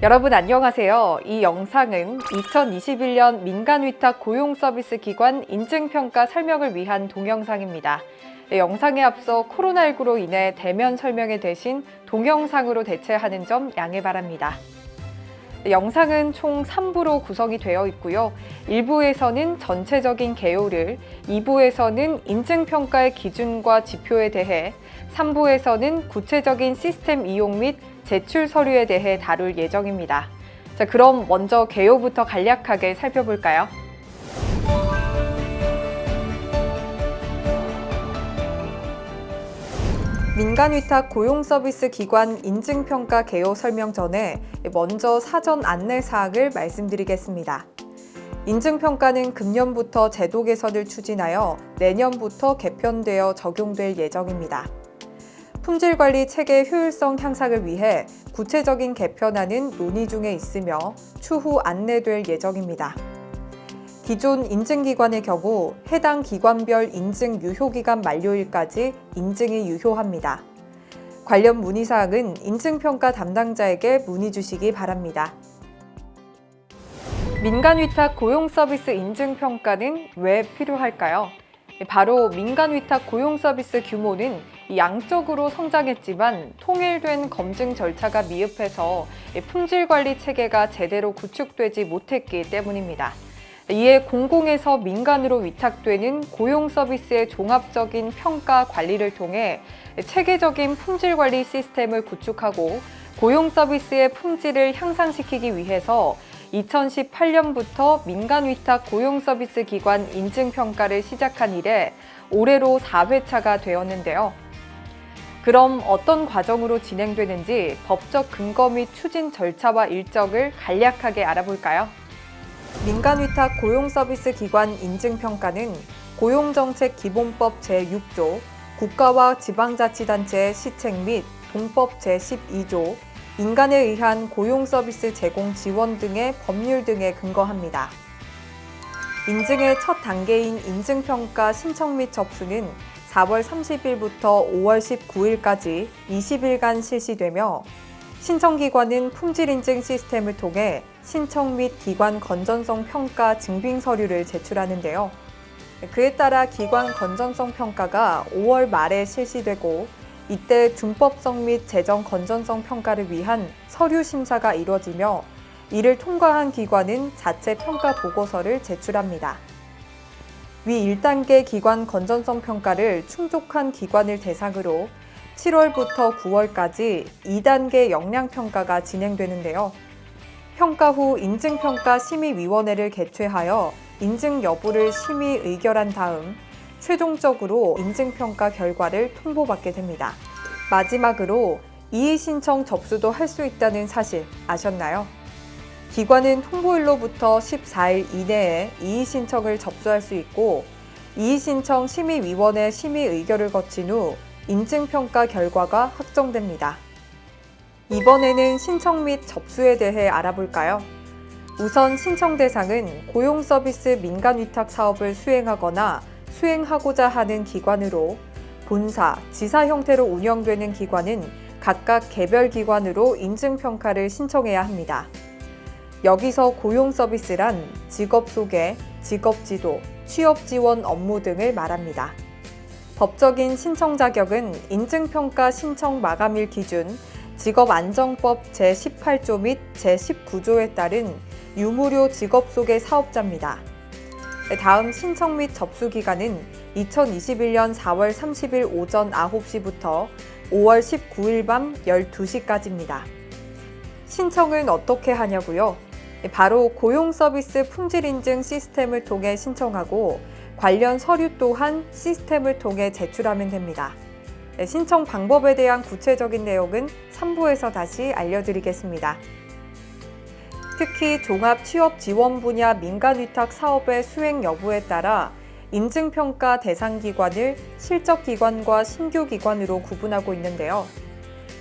여러분 안녕하세요. 이 영상은 2021년 민간위탁 고용서비스 기관 인증평가 설명을 위한 동영상입니다. 네, 영상에 앞서 코로나19로 인해 대면 설명에 대신 동영상으로 대체하는 점 양해 바랍니다. 네, 영상은 총 3부로 구성이 되어 있고요. 1부에서는 전체적인 개요를, 2부에서는 인증평가의 기준과 지표에 대해, 3부에서는 구체적인 시스템 이용 및 제출 서류에 대해 다룰 예정입니다. 자, 그럼 먼저 개요부터 간략하게 살펴볼까요? 민간위탁 고용서비스 기관 인증평가 개요 설명 전에 먼저 사전 안내 사항을 말씀드리겠습니다. 인증평가는 금년부터 제도 개선을 추진하여 내년부터 개편되어 적용될 예정입니다. 품질 관리 체계 효율성 향상을 위해 구체적인 개편안은 논의 중에 있으며 추후 안내될 예정입니다. 기존 인증기관의 경우 해당 기관별 인증 유효기간 만료일까지 인증이 유효합니다. 관련 문의사항은 인증평가 담당자에게 문의 주시기 바랍니다. 민간위탁 고용서비스 인증평가는 왜 필요할까요? 바로 민간위탁 고용서비스 규모는 양적으로 성장했지만 통일된 검증 절차가 미흡해서 품질 관리 체계가 제대로 구축되지 못했기 때문입니다. 이에 공공에서 민간으로 위탁되는 고용 서비스의 종합적인 평가 관리를 통해 체계적인 품질 관리 시스템을 구축하고 고용 서비스의 품질을 향상시키기 위해서 2018년부터 민간 위탁 고용 서비스 기관 인증 평가를 시작한 이래 올해로 4회차가 되었는데요. 그럼 어떤 과정으로 진행되는지 법적 근거 및 추진 절차와 일정을 간략하게 알아볼까요? 민간위탁 고용서비스 기관 인증평가는 고용정책 기본법 제6조, 국가와 지방자치단체의 시책 및 동법 제12조, 인간에 의한 고용서비스 제공 지원 등의 법률 등에 근거합니다. 인증의 첫 단계인 인증평가 신청 및 접수는 4월 30일부터 5월 19일까지 20일간 실시되며 신청기관은 품질인증 시스템을 통해 신청 및 기관 건전성 평가 증빙 서류를 제출하는데요. 그에 따라 기관 건전성 평가가 5월 말에 실시되고 이때 준법성 및 재정 건전성 평가를 위한 서류 심사가 이루어지며 이를 통과한 기관은 자체 평가 보고서를 제출합니다. 위 1단계 기관 건전성 평가를 충족한 기관을 대상으로 7월부터 9월까지 2단계 역량 평가가 진행되는데요. 평가 후 인증평가 심의위원회를 개최하여 인증 여부를 심의 의결한 다음 최종적으로 인증평가 결과를 통보받게 됩니다. 마지막으로 이의 신청 접수도 할 수 있다는 사실 아셨나요? 기관은 통보일로부터 14일 이내에 이의 신청을 접수할 수 있고 이의 신청 심의위원회 심의 의결을 거친 후 인증평가 결과가 확정됩니다. 이번에는 신청 및 접수에 대해 알아볼까요? 우선 신청 대상은 고용 서비스 민간 위탁 사업을 수행하거나 수행하고자 하는 기관으로 본사, 지사 형태로 운영되는 기관은 각각 개별 기관으로 인증평가를 신청해야 합니다. 여기서 고용 서비스란 직업 소개, 직업 지도, 취업 지원 업무 등을 말합니다. 법적인 신청 자격은 인증평가 신청 마감일 기준 직업안정법 제18조 및 제19조에 따른 유무료 직업 소개 사업자입니다. 다음 신청 및 접수 기간은 2021년 4월 30일 오전 9시부터 5월 19일 밤 12시까지입니다. 신청은 어떻게 하냐고요? 바로 고용 서비스 품질 인증 시스템을 통해 신청하고 관련 서류 또한 시스템을 통해 제출하면 됩니다. 네, 신청 방법에 대한 구체적인 내용은 3부에서 다시 알려드리겠습니다. 특히 종합 취업 지원 분야 민간 위탁 사업의 수행 여부에 따라 인증평가 대상 기관을 실적 기관과 신규 기관으로 구분하고 있는데요.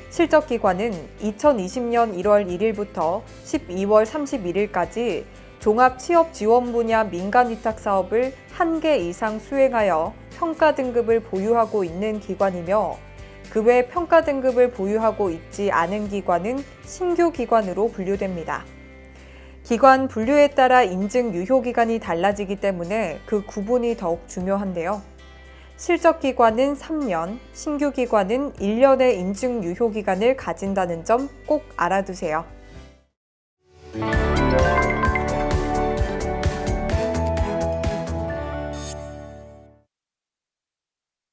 실적 기관은 2020년 1월 1일부터 12월 31일까지 종합 취업 지원 분야 민간 위탁 사업을 한개 이상 수행하여 평가 등급을 보유하고 있는 기관이며 그 외 평가 등급을 보유하고 있지 않은 기관은 신규 기관으로 분류됩니다. 기관 분류에 따라 인증 유효 기간이 달라지기 때문에 그 구분이 더욱 중요한데요. 실적 기관은 3년, 신규 기관은 1년의 인증 유효 기간을 가진다는 점 꼭 알아두세요.